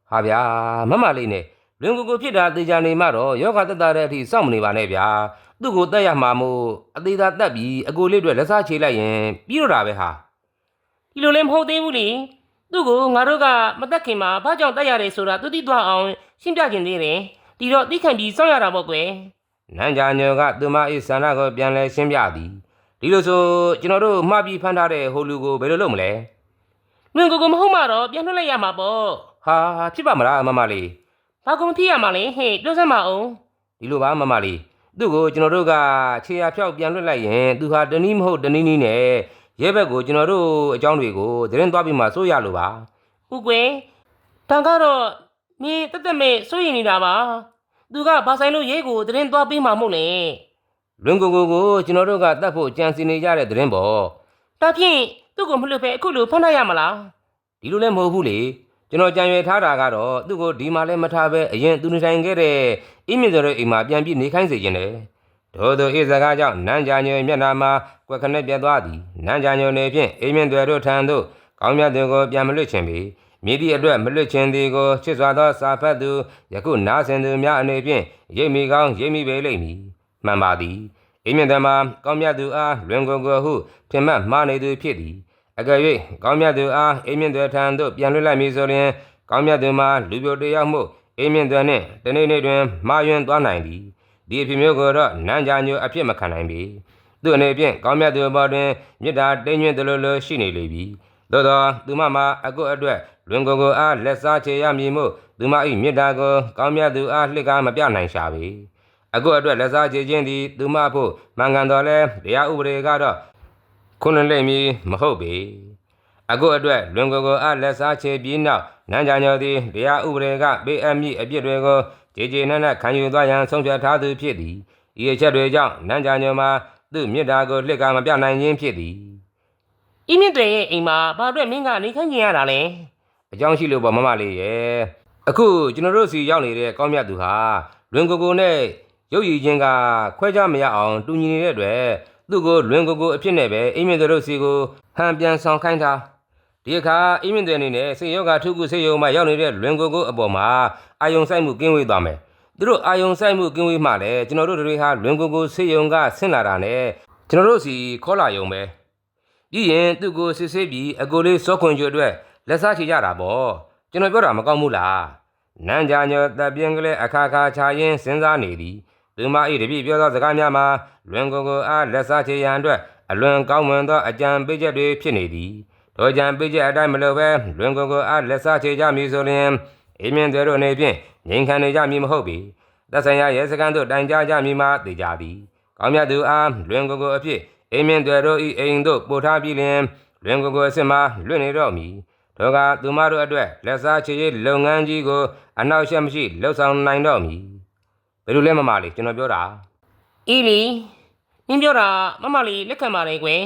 ဟာဗျာမမလေးနဲ့လွင်ကိုကိုဖြစ်တာသေချာနေမှတော့ယောဂသက်သာတဲ့အထိစောင့်မနေပါနဲ့ဗျာသူ့ကိုတက်ရမှာမို့အသေးသာတက်ပြီးအကိုလေးတွေလက်စားချေလိုက်ရင်ပြီးတော့တာပဲဟာဒီလိုလည်းမဟုတ်သေးဘူးလေသူ့ကိုငါတို့ကမသက်ခင်မှာဘာကြောင့်တက်ရတယ်ဆိုတာသူသိသွားအောင်ရှင်းပြခြင်းသေးတယ်ဒီတော့သိခံပြီးစောင့်ရတာပေါ့ကွယ် နန်းကြညိုကသူမ၏ဆန္ဒကိုပြန်လဲရှင်းပြသည်ဒီလိုဆိုကျွန်တော်တို့မှားပြီးဖမ်းထားတဲ့ဟိုလူကိုဘယ်လိုလုပ်မလဲလွင်ကိုကိုမဟုတ်မှတော့ပြန်လွှတ်လိုက်ရမှာပေါ့ဟာဖြစ်ပါမလားမမလေးဘာကုန်ဖြစ်ရမှာလဲဟဲ့ပြောစမ်းမအောင်ဒီလိုပါမမလေးသူ့ကိုကျွန်တော်တို့ကခြေရဖြောက်ပြန်လွှတ်လိုက်ရင်သူဟာတနည်းမဟုတ်တနည်းနည်းနဲ့ရဲဘက်ကိုကျွန်တော်တို့အကြောင်းတွေကိုသတင်းသွားပြီးမှစိုးရလို့ပါဟုတ်ကွယ်တန်ကတော့မင်းတက်တက်မဲ့စိုးရင်နေတာပါ သူကဘာဆိုင်လို့ရဲကိုသတင်းသွားပေးမှာမို့လဲလွင်ကိုကိုကိုကျွန်တော်တို့ကတတ်ဖို့ကြံစီနေကြတဲ့သတင်းပေါ့ဒါဖြင့်သူ့ကိုမလွတ်ပဲအခုလိုဖမ်းလိုက်ရမလားဒီလိုလည်းမဟုတ်ဘူးလေကျွန်တော်ကြံရွယ်ထားတာကတော့သူ့ကိုဒီမှာလည်းမထားပဲအရင်သူနေဆိုင်ခဲ့တဲ့အင်းမြင့်စော်ရဲ့အိမ်မှာပြန်ပြီးနေခိုင်းစေခြင်းတယ်ဒို့သောအေးစကားကြောင့်နန်းကြညွယ်မျက်နှာမှာကွက်ခနဲ့ပြတ်သွားသည်နန်းကြညွယ်နေဖြင့်အိမ်မြင့်တွေတို့ထံသို့ကောင်းမြတ်သူကိုပြန်မလွတ်ခြင်းပေ မြည်သည့်အတွက်မလွတ်ခြင်းသည်ကိုချစ်စွာသောစာဖတ်သူယခုနားဆင်သူများအနေဖြင့်ရိပ်မိကောင်းရိပ်မိပေလိမ့်မည်မှန်ပါသည်အိမ်မြင့်သမားကောင်းမြတ်သူအားလွင်ကိုကိုဟုထင်မှတ်မှားနေသူဖြစ်သည်အကယ်၍ကောင်းမြတ်သူအားအိမ်မြင့်သွဲထံသို့ပြန်လွှတ်လိုက်မည်ဆိုရင်ကောင်းမြတ်သူမှာလူပြိုတယောက်မှုအိမ်မြင့်သွဲနှင့်တနေ့နေ့တွင်မာယွန်းသွားနိုင်သည်ဒီအဖြစ်မျိုးကိုတော့နန်းကြညိုအဖြစ်မခံနိုင်ပေသူအနေဖြင့်ကောင်းမြတ်သူဘောတွင်မေတ္တာတိမ်ညွင့်သလိုလိုရှိနေလေပြီ သို့သောသူမမှာအကုတ်အတွက်လွင်ကိုကိုအားလက်စားချေရမည်မို့သူမ၏မေတ္တာကိုကောင်းမြတ်သူအားလှစ်ကားမပြနိုင်ရှာပေအခုအတွက်လက်စားချေခြင်းသည်သူမဖို့မှန်ကန်တော်လဲတရားဥပဒေကတော့ခုနလိမ့်မည်မဟုတ်ပေအခုအတွက်လွန်ကိုကိုအလက်စားချေပြီးနောက်နန်းကြညောသည်တရားဥပဒေကပေးအပ်မည့်အပြစ်တွေကိုကြေကြေနက်နက်ခံယူသွားရန်ဆုံးဖြတ်ထားသူဖြစ်သည်ဤအချက်တွေကြောင့်နန်းကြညောမှာသူ့မေတ္တာကိုလှစ်ကမပြနိုင်ခြင်းဖြစ်သည် အင်းမြင့်တွေရဲ့အိမ်မှာဘာအတွက်မင်းကနေခိုင်းကျင်ရတာလဲအကြောင်းရှိလို့ပေါ့မမလေးရဲ့အခုကျွန်တော်တို့စီရောက်နေတဲ့ကောင်းမြတ်သူဟာလွင်ကိုကိုနဲ့ရုပ်ရည်ချင်းကခွဲခြားမရအောင်တူညီနေတဲ့အတွက်သူ့ကိုလွင်ကိုကိုအဖြစ်နဲ့ပဲအိမ်မင်းတို့စီကိုဟန်ပြန်ဆောင်ခိုင်းတာဒီအခါအိမ်မင်းတွေအနေနဲ့စေယောဂထုခုစေယုံမှာရောက်နေတဲ့လွင်ကိုကိုအပေါ်မှာအာယုံဆိုင်မှုကင်းဝေးသွားမယ်သူတို့အာယုံဆိုင်မှုကင်းဝေးမှလည်းကျွန်တော်တို့တွေဟာလွင်ကိုကိုစေယုံကဆင့်လာတာနဲ့ကျွန်တော်တို့စီခေါ်လာယုံပဲ ပြီးရင်သူ့ကိုစစ်ဆေးပြီးအကိုလေးစောခွန်ကျွတ်အတွက်လက်စားချေကြတာပေါ့ကျွန်တော်ပြောတာမကောင်းဘူးလားနန်းကြညောတပ်ပြင်းကလေးအခါခါချရင်းစဉ်းစားနေသည်သူမ၏တပည့်ပြောသောစကားများမှာလွင်ကိုကိုအားလက်စားချေရန်အတွက်အလွန်ကောင်းမွန်သောအကြံပေးချက်တွေဖြစ်နေသည်ထိုကြံပေးချက်အတိုင်းမလို့ပဲလွင်ကိုကိုအားလက်စားချေကြမည်ဆိုလျှင်အင်းမြင့်တွေတို့အနေဖြင့်ငြိမ်ခံနေကြမည်မဟုတ်ပေသက်ဆိုင်ရာရဲစခန်းသို့တိုင်ကြားကြမည်မှာသိကြသည်ကောင်းမြတ်သူအားလွင်ကိုကိုအဖြစ် အင်းမြင့်တွေတို့၏အိမ်သို့ပို့ထားပြီးလျှင်လွင်ကိုကိုအစ်စ်မှာလွင့်နေတော့မည်တို့ကသူမတို့အတွက်လက်စားချေရေးလုပ်ငန်းကြီးကိုအနောက်ရှက်မရှိလှုပ်ဆောင်နိုင်တော့မည်ဘယ်လိုလဲမမလေးကျွန်တော်ပြောတာအေးလီနင်းပြောတာမမလေးလက်ခံပါတယ်ကွယ်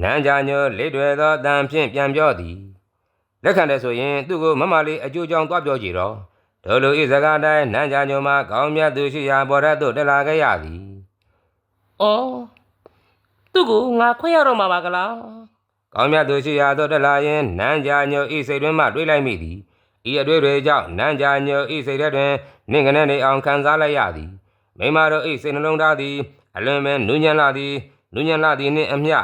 နန်းကြညိုလေးတွေသောအတန်ဖြင့်ပြန်ပြောသည်လက်ခံတယ်ဆိုရင်သူ့ကိုမမလေးအကျိုးကြောင့်သွားပြောကြည့်တော့ဒိုလိုဤစကားတိုင်းနန်းကြညိုမှာကောင်းမြတ်သူရှိရာပေါ်ရတ်သို့တက်လာခဲ့ရသည်။အော် သူ့ကိုငါခွဲရတော့မှာပါကလားကောင်းမြတ်သူရှိရာသို့တက်လာရင်နန်းကြညိုဤစိတ်တွင်မှတွေးလိုက်မိသည်ဤအတွေ့တွေကြောင့်နန်းကြညိုဤစိတ်ထဲတွင်နင့်ကနေနေအောင်ခံစားလိုက်ရသည်မိမတို့ဤစိတ်နှလုံးသားသည်အလွန်ပဲနူးညံ့လာသည်နူးညံ့လာသည်နှင့်အမျှ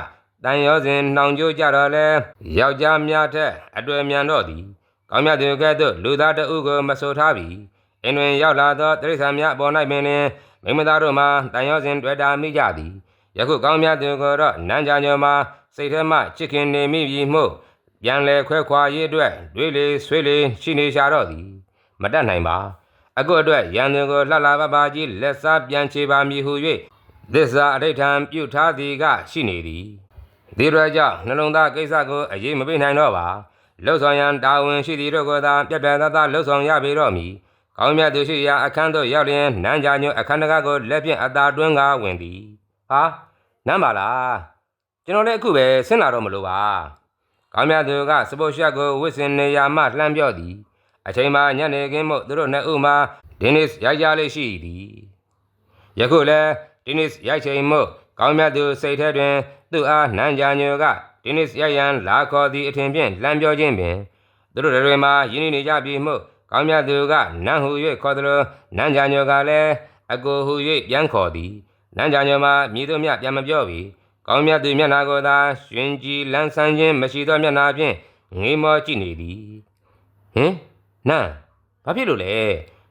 တန်ရောစဉ်နှောင်ကြိုးကြတော့လဲယောက်ျားများထက်အတွေ့မြန်တော့သည်ကောင်းမြတ်သူကဲ့သို့လူသားတအုပ်ကိုမဆိုထားပြီအင်းတွင်ရောက်လာသောတိရစ္ဆာန်များအပေါ်၌ပင်လျှင်မိမသားတို့မှာတန်ရောစဉ်တွေ့တာမိကြသည် ယခုကောင်းမြတ်သူကိုတော့နန်းကြညောမှာစိတ်ထဲမှချစ်ခင်နေမိပြီမှုပြန်လဲခွဲခွာရေးအတွက်တွေးလေဆွေးလေရှိနေရှာတော့သည် မတတ်နိုင်ပါအခုအတွက်ရန်သူကိုလှလှပပကြီးလက်စားပြန်ချေပါမည်ဟု၍သစ္စာအဋိဌံပြုထားသည်ကရှိနေသည်ဒီရွယ်ကြောင့်နှလုံးသားကိစ္စကိုအရေးမပေးနိုင်တော့ပါလှုပ်ဆောင်ရန်တာဝန်ရှိသည်တို့ကိုသာပြတ်ပြတ်သားသားလှုပ်ဆောင်ရပေတော့မည်ကောင်းမြတ်သူရှိရာအခန်းသို့ရောက်လျင်နန်းကြညွအခန်းတကားကိုလက်ဖြင့်အသာတွင်းကားဝင်သည်ဟာ နမ်းပါလားကျွန်တော်လည်းအခုပဲဆင်းလာတော့မလို့ပါကောင်းမြတ်သူကစပုတ်ရှက်ကိုဝစ်စင်နေရာမှလှမ်းပြောသည်အချိန်မှညနေခင်းမို့သူတို့နှစ်ဦးမှာဒင်းနစ်ရိုက်ကြလေးရှိသည်ယခုလည်းဒင်းနစ်ရိုက်ချိန်မို့ကောင်းမြတ်သူစိတ်ထဲတွင် သူ့အားနန်းကြညိုကဒင်းနစ်ရိုက်ရန်လာခေါ်သည့်အထင်ဖြင့်လှမ်းပြောခြင်းပင်သူတို့တွေမှာယင်းနေကြပြီမို့ကောင်းမြတ်သူကနန်းဟူ၍ခေါ်သလိုနန်းကြညိုကလည်းအကိုဟူ၍ပြန်ခေါ်သည် နန်းကြညိုမှာမြည်သူမြပြန်မပြောပြီကောင်းမြတ်သူမျက်နာကိုသာရှင်ကြည်လန်းဆန်းခြင်းမရှိသောမျက်နာဖြင့်ငေးမောကြည့်နေသည်ဟင်နန်းဘာဖြစ်လို့လဲ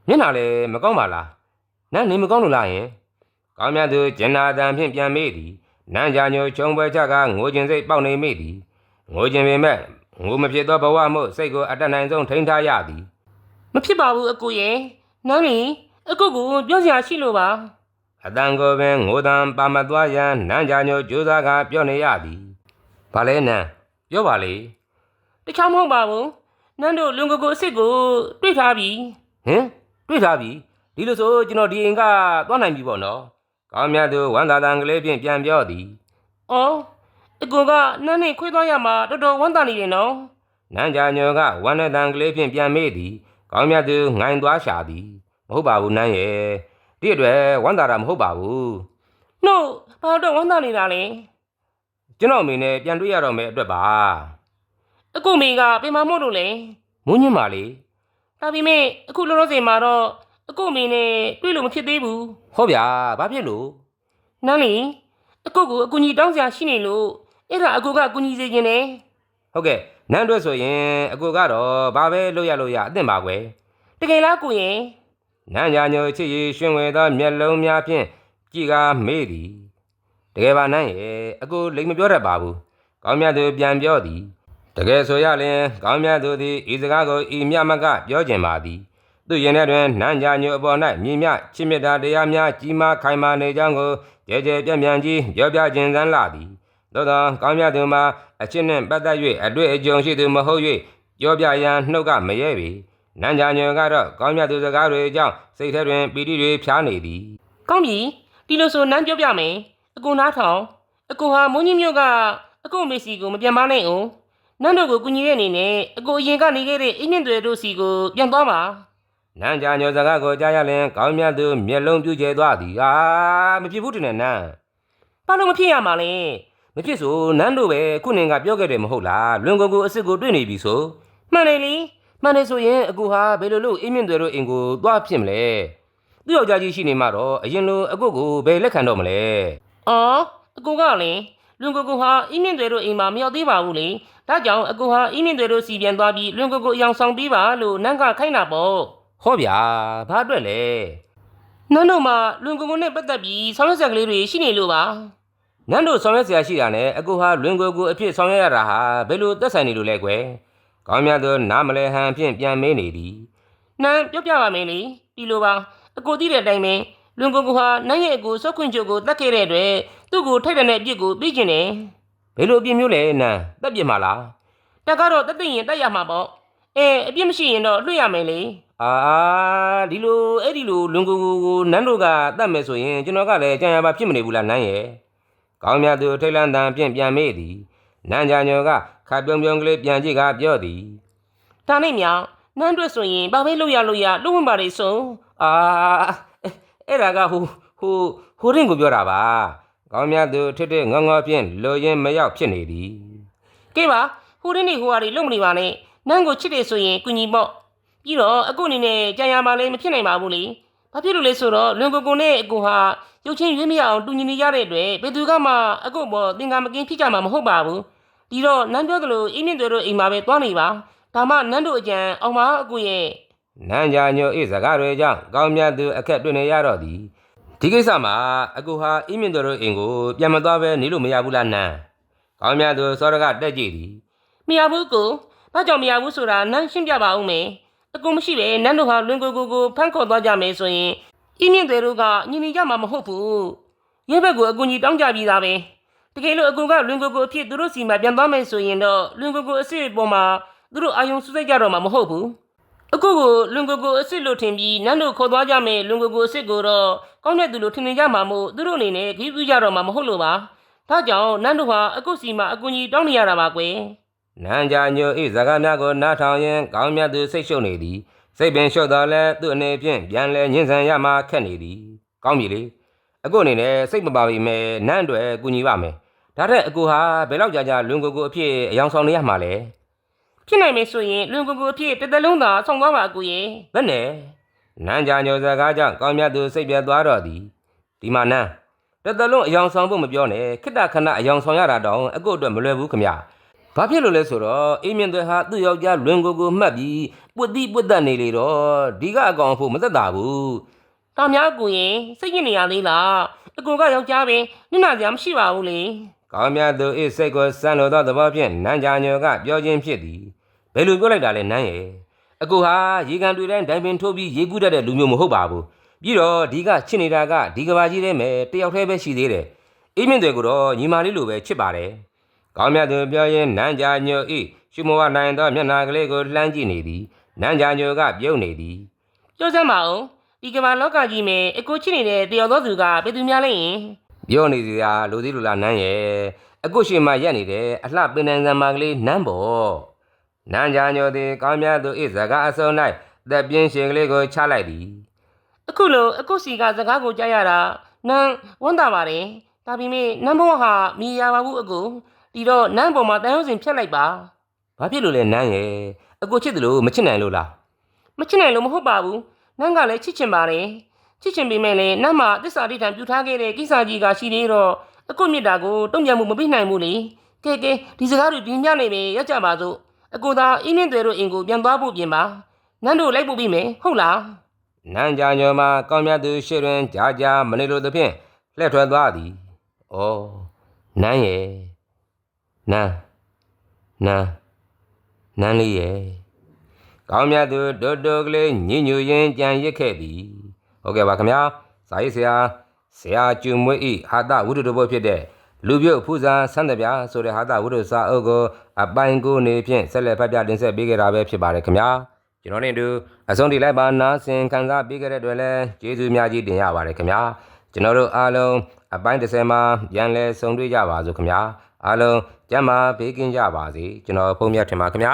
မျက်နှာလည်းမကောင်းပါလားနန်းနေမကောင်းလို့လားယင်ကောင်းမြတ်သူဂျင်နာတန်ဖြင့်ပြန်မေးသည်နန်းကြညိုချုံပွဲချကငိုကျင်စိတ်ပေါက်နေမိသည်ငိုကျင်ပေမဲ့ငိုမဖြစ်သောဘဝမှုစိတ်ကိုအတတ်နိုင်ဆုံးထိန်းထားရသည်။မဖြစ်ပါဘူးအကိုရဲ့။နန်းလီအကိုကိုပြောစရာရှိလို့ပါ အတန်ကိုပင်ငိုတံပါမသွားရန်နန်းကြညိုကြိုးစားကပြောနေရသည်ဘာလဲနန်းပြောပါလေ။တခြားမဟုတ်ပါဘူး။နန်းတို့လွန်ကိုကိုအစ်စ်ကိုတွေ့ထားပြီဟင်တွေ့ထားပြီဒီလိုဆိုကျွန်တော်ဒီအိမ်ကသွားနိုင်ပြီပေါ့နော်ကောင်းမြတ်သူဝမ်းသာတန်ကလေးဖြင့်ပြန်ပြောသည်။အော်အကိုကနန်းနဲ့ခွဲသွားရမှာတော်တော်ဝမ်းသာနေတယ်နော်နန်းကြညောကဝမ်းနဲ့တန်ကလေးဖြင့်ပြန်မေးသည်ကောင်းမြတ်သူငိုင်သွားရှာသည်မဟုတ်ပါဘူးနန်းရဲ့ ဒီအတွက်ဝမ်းသာတာမဟုတ်ပါဘူး။နှုတ်ဘာတော့ဝမ်းသာနေတာလဲကျွန်တော်အမေနဲ့ပြန်တွေ့ရတော့မယ့်အတွက်ပါ။အကိုမေကပြင်မမို့လို့လဲမုန်းညင်းပါလေ။ဒါပေမဲ့အခုလောလောဆယ်မှာတော့အကိုမေနဲ့တွေ့လို့မဖြစ်သေးဘူးဟုတ်ဗျာဘာဖြစ်လို့။နန်းလီအကိုကိုအကူကြီးတောင်းစရာရှိနေလို့အဲ့ဒါအကိုကအကူကြီးစေခြင်းနဲ့ဟုတ်ကဲ့နန်းအတွက်ဆိုရင်အကိုကတော့ဘာပဲလုပ်ရလို့ရအသင့်ပါကွယ်တကယ်လားကိုရင် နန်းကြညိုချစ်ရည်ရှင်ဝဲသောမျက်လုံးများဖြင့်ကြည်ကားမေးသည်တကယ်ပါနန်းရဲ့အကိုလိမ်မပြောတတ်ပါဘူးကောင်းမြတ်သူပြန်ပြောသည်တကယ်ဆိုရလျင်ကောင်းမြတ်သူသည်ဤစကားကိုဤမြတ်မကပြောကျင်ပါသည်သူရင်ထဲတွင်နန်းကြညိုအပေါ်၌မြည်မြချစ်မြတ်တာတရားများကြီးမားခိုင်မာနေကြောင်းကိုကြဲကြဲပြန့်ပြန့်ကြီးပြောပြခြင်းသန်းလာသည်သို့သောကောင်းမြတ်သူမှာအချစ်နှင့်ပတ်သက်၍အတွေ့အကြုံရှိသူမဟုတ်၍ပြောပြရန်နှုတ်ကမရဲပေ နန်းကြညိုကတော့ကောင်းမြတ်သူစကားတွေကြောင့်စိတ်ထဲတွင်ပီတိတွေဖြားနေသည်ကောင်းပြီဒီလိုဆိုနန်းပြောပြမယ်အကိုနားထောင်အကိုဟာမုန်းကြီးမျိုးကအကိုမေစီကိုမပြန်မနိုင်အောင်နန်းတို့ကိုကူညီတဲ့အနေနဲ့အကိုအရင်ကနေခဲ့တဲ့အိမ်မြင့်တွေတို့စီကိုပြန်သွားပါနန်းကြညောစကားကိုကြားရလင်ကောင်းမြတ်သူမျက်လုံးပြူကျဲသွားသည်အာမဖြစ်ဘူးတင်နဲ့နန်းဘာလို့မဖြစ်ရမှာလဲမဖြစ်ဆိုနန်းတို့ပဲခုနင်ကပြောခဲ့တယ်မဟုတ်လားလွန်ကိုကိုအစ်စ်ကိုတွေ့နေပြီဆိုမှန်တယ်လေ မှန်တယ်ဆိုရင်အကူဟာဘယ်လိုလို့အင်းမြင့်တွေတို့အိမ်ကိုသွားဖြစ်မလဲသူ့ယောက်ျားကြီးရှိနေမှတော့အရင်လိုအကူကိုဘယ်လက်ခံတော့မလဲအော်အကူကလေလွန်ကိုကိုဟာအင်းမြင့်တွေတို့အိမ်မှာမရောက်သေးပါဘူးလေဒါကြောင့်အကူဟာအင်းမြင့်တွေတို့စီပြန်သွားပြီးလွန်ကိုကိုအယောင်ဆောင်ပေးပါလို့နန်းကခိုင်းတာပေါ့ဟောဗျာဘာအတွက်လဲနန်းတို့မှာလွန်ကိုကိုနဲ့ပတ်သက်ပြီးဆောင်ရွက်ဆက်ကလေးတွေရှိနေလို့ပါနန်းတို့ဆောင်ရွက်ဆရာရှိတာနဲ့အကူဟာလွန်ကိုကိုအဖြစ်ဆောင်ရွက်ရတာဟာဘယ်လိုသက်ဆိုင်နေလို့လဲကွယ် ကောင်းမြတ်သူနားမလဲဟန်ဖြင့်ပြန်မေးနေသည်နန်းပြောပြပါမယ်လေဒီလိုပါအကိုသိတဲ့အတိုင်းပဲလွန်ကိုကိုဟာနန်းရဲ့အကိုစောက်ခွင့်ချုပ်ကိုတတ်ခဲ့တဲ့အတွက်သူ့ကိုထိုက်တဲ့အပြစ်ကိုပြီးကျင်တယ်ဘယ်လိုအပြစ်မျိုးလဲနန်းတက်ပြစ်မှာလားတက်ကတော့တက်သိရင်တက်ရမှာပေါ့အဲအပြစ်မရှိရင်တော့လွှတ်ရမယ်လေအာဒီလိုအဲ့ဒီလိုလွင်ကိုကိုကိုနန်းတို့ကတတ်မယ်ဆိုရင်ကျွန်တော်ကလည်းကြံရပါဖြစ်မနေဘူးလားနန်းရဲ့ကောင်းမြတ်သူထိတ်လန့်တန်ဖြင့်ပြန်မေးသည် နန်းကြညောကခပ်ပြုံးပြုံးကလေးပြန်ကြည့်ကပြောသည်ဒါနဲ့မြောင်နန်းအတွက်ဆိုရင်ဘာပဲလုပ်ရလို့ရလုပ်ဝင်ပါလေဆုံးအာအဲ့ဒါကဟိုဟိုဟိုရင်ကိုပြောတာပါကောင်းမြတ်သူထစ်ထစ်ငေါငေါဖြင့်လိုရင်းမရောက်ဖြစ်နေသည်ကဲပါဟိုတင်းနေဟိုဟာတွေလုပ်မနေပါနဲ့နန်းကိုချစ်တယ်ဆိုရင်ကုညီပေါ့ပြီးတော့အကိုအနေနဲ့ကြံရမှာလည်းမဖြစ်နိုင်ပါဘူးလေဘာဖြစ်လို့လဲဆိုတော့လွန်ကိုကိုနဲ့အကိုဟာရုပ်ချင်းရွေးမရအောင်တူညီနေရတဲ့အတွက်ဘယ်သူကမှအကိုပေါ်သင်္ကာမကင်းဖြစ်ကြမှာမဟုတ်ပါဘူး ဒီတော့နန်းပြောသလိုအင်းမြင့်တွေတို့အိမ်မှာပဲသွားနေပါဒါမှနန်းတို့အကြံအောင်ပါအကိုရဲ့နန်းကြညိုဤစကားတွေကြောင့်ကောင်းမြတ်သူအခက်တွေ့နေရတော့သည်ဒီကိစ္စမှာအကူဟာအင်းမြင့်တို့အိမ်ကိုပြန်မသွားပဲနေလို့မရဘူးလားနန်းကောင်းမြတ်သူစောရကတက်ကြည့်သည်မရဘူးကိုဘာကြောင့်မရဘူးဆိုတာနန်းရှင်းပြပါဦးမယ်အကူမရှိပဲနန်းတို့ဟာလွင်ကိုကိုကိုဖမ်းခေါ်သွားကြမယ်ဆိုရင်အင်းမြင့်တွေတို့ကညီနေကြမှာမဟုတ်ဘူးရဲဘက်ကိုအကူကြီးတောင်းကြပြီးသားပဲ တကယ်လို့အကူကလွင်ကိုကိုအဖြစ်သူတို့စီမှာပြန်သွားမယ်ဆိုရင်တော့လွင်ကိုကိုအစ်စ်ပေါ်မှာသူတို့အာယုံစူးစိုက်ကြတော့မှာမဟုတ်ဘူးအခုကိုလွင်ကိုကိုအစ်စ်လို့ထင်ပြီးနန်းတို့ခေါ်သွားကြမယ်လွင်ကိုကိုအစ်စ်ကိုတော့ကောင်းတဲ့သူလို့ထင်နေကြမှာမို့သူတို့အနေနဲ့ခီးပြူးကြတော့မှာမဟုတ်လို့ပါဒါကြောင့်နန်းတို့ဟာအခုစီမှာအကူကြီးတောင်းနေရတာပါကွယ်နန်းကြညိုဤစကားများကိုနားထောင်ရင်ကောင်းမြတ်သူစိတ်ရှုပ်နေသည်စိတ်ပင်လျှော့တော်လဲသူ့အနေဖြင့်ပြန်လဲညှင်းဆန်ရမှခက်နေသည်ကောင်းပြီလေအကူအနေနဲ့စိတ်မပါပေမဲ့နန်းအတွက်ကူညီပါမယ် ဒါတဲ့အကူဟာဘယ်တော့ကြာကြာလွန်ကိုကိုအဖြစ်အယောင်ဆောင်နေရမှာလဲဖြစ်နိုင်မယ်ဆိုရင်လွန်ကိုကိုအဖြစ်တစ်သက်လုံးသာဆောင်သွားပါအကူရဲ့ဘယ်နဲ့နန်းကြညိုစကားကြောင့်ကောင်းမြတ်သူစိတ်ပြတ်သွားတော့သည်ဒီမှာနန်းတစ်သက်လုံးအယောင်ဆောင်ဖို့မပြောနဲ့ခိတ္တခဏအယောင်ဆောင်ရတာတောင်အကုတ်အတွက်မလွယ်ဘူးခမဘာဖြစ်လို့လဲဆိုတော့အေးမြင့်တွေဟာသူ့ယောက်ျားလွင်ကိုကိုမှတ်ပြီးပွတ်တိပွတ်တက်နေလေတော့ဒီကအကောင်ဖို့မသက်သာဘူး။တာများအကူရင်စိတ်ညစ်နေရသေးလား။အကူကယောက်ျားပဲနင့်နာစရာမရှိပါဘူးလေ ကောင်းမြတ်သူဤစိတ်ကိုစမ်းလို့သောသဘောဖြင့်နန်းကြညိုကပြောခြင်းဖြစ်သည်ဘယ်လိုပြောလိုက်တာလဲနန်းရဲ့အကူဟာရေကန်တွေတိုင်းဒိုင်ပင်ထိုးပြီးရေကူးတတ်တဲ့လူမျိုးမဟုတ်ပါဘူးပြီးတော့ဒီကချစ်နေတာကဒီကဘာကြီးထဲမှာတယောက်တည်းပဲရှိသေးတယ်အေးမြင့်တွေကိုတော့ညီမလေးလိုပဲချစ်ပါတယ်ကောင်းမြတ်သူပြောရင်နန်းကြညိုဤရှုမဝနိုင်သောမျက်နာကလေးကိုလှမ်းကြည့်နေသည်နန်းကြညိုကပြုံးနေသည်။ပြောစမ်းပါဦး။ဒီကမ္ဘာလောကကြီးမှာအကူချစ်နေတဲ့တယောက်သောသူကဘယ်သူများလဲယင် ပြောနေစီရာလူသေးလူလားနန်းရဲ့အခုရှိမှရက်နေတယ်အလှပင်နိုင်စံမာကလေးနန်းပေါ်နန်းကြညိုသည်ကောင်းမြတ်သူဤစကားအစုံ၌သက်ပြင်းရှင်ကလေးကိုချလိုက်သည်။အခုလိုအကူစီကစကားကိုကြားရတာနန်းဝန်တာပါတယ်။ဒါပေမဲ့နန်းဘဝဟာမြည်ရပါဘူးအကူ။ဒီတော့နန်းပေါ်မှာတန်ရုံးစင်ဖြတ်လိုက်ပါဘာဖြစ်လို့လဲနန်းရဲ့အခုချစ်တယ်လို့မချစ်နိုင်လို့လား။မချစ်နိုင်လို့မဟုတ်ပါဘူး။နန်းကလည်းချစ်ချင်ပါတယ်။ ချစ်ချင်ပေမဲ့လည်းနန်းမှာတစ္ဆာတိထံပြူထားခဲ့တဲ့ကိစ္စကြီးကရှိသေးတော့အကူမြစ်တာကိုတုံ့ပြန်မှုမပေးနိုင်ဘူးလေ။ကဲကဲဒီစကားတွေဒီညနေပဲရက်ကြပါစို့။အကူသာအင်းင်းတွေတို့အင်ကိုပြန်သွားဖို့ပြင်ပါ။နန်းတို့လိုက်ဖို့ပြီးမယ်ဟုတ်လားနန်းကြညိုမှာကောင်းမြတ်သူရှေ့တွင်ကြာကြာမနေလို့သဖြင့်လှည့်ထွက်သွားသည်ဩနန်းရဲ့နန်းနန်းနန်းလေးရဲ့ကောင်းမြတ်သူဒိုဒိုကလေးညင်ညူရင်းကြံရစ်ခဲ့သည် ဟုတ်ကဲ့ပါခင်ဗျာစာရေးဆရာဆရာကျူမွေးဤဟာတဝိတ္တဘုဖြစ်တဲ့လူပြုတ်ဖူးစာဆန်းတပြားဆိုတဲ့ဟာတဝိတ္တစာအုပ်ကိုအပိုင်းကိုနေဖြင့်ဆက်လက်ဖတ်ပြတင်ဆက်ပေးခဲ့တာပဲဖြစ်ပါတယ်ခင်ဗျာကျွန်တော်နဲ့အတူအဆုံးထိလိုက်ပါနားဆင်ခံစားပေးခဲ့တဲ့အတွက်လည်းကျေးဇူးများကြီးတင်ရပါတယ်ခင်ဗျာကျွန်တော်တို့အားလုံးအပိုင်း30မှာပြန်လည်ဆုံတွေ့ကြပါစို့ခင်ဗျာအားလုံးကျမ်းမာဘေးကင်းကြပါစေကျွန်တော်ဖုန်းမြတ်ထင်ပါခင်ဗျာ